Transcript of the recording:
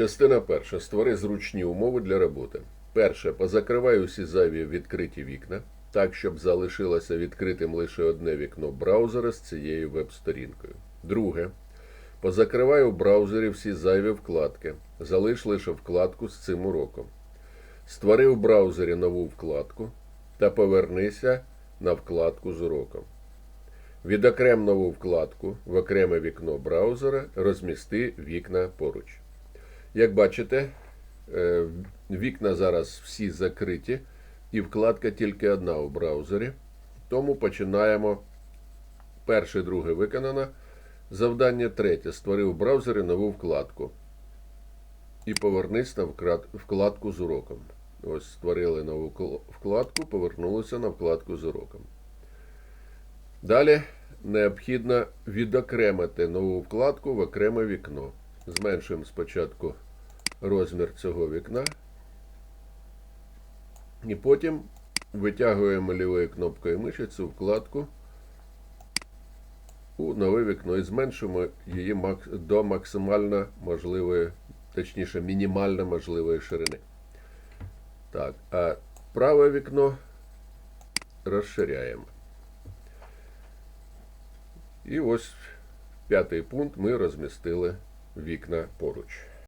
Частина перша. Створи зручні умови для роботи. Перше. Позакривай усі зайві відкриті вікна, так, щоб залишилося відкритим лише одне вікно браузера з цією веб-сторінкою. Друге. Позакривай у браузері всі зайві вкладки. Залиш лише вкладку з цим уроком. Створи в браузері нову вкладку та повернися на вкладку з уроком. Відокрем нову вкладку в окреме вікно браузера, розмісти вікна поруч. Як бачите, е, вікна зараз всі закриті, і вкладка тільки одна у браузері. Тому починаємо. Перше, друге виконано. Завдання третє. Створи в браузері нову вкладку. І повернись на вкладку з уроком. Ось створили нову вкладку, повернулися на вкладку з уроком. Далі необхідно відокремити нову вкладку в окреме вікно. Зменшуємо спочатку розмір цього вікна. І потім витягуємо лівою кнопкою миші цю вкладку у нове вікно і зменшуємо її до максимально можливої, точніше, мінімально можливої ширини. Так, а праве вікно розширяємо. І ось п'ятий пункт ми розмістили вікна поруч.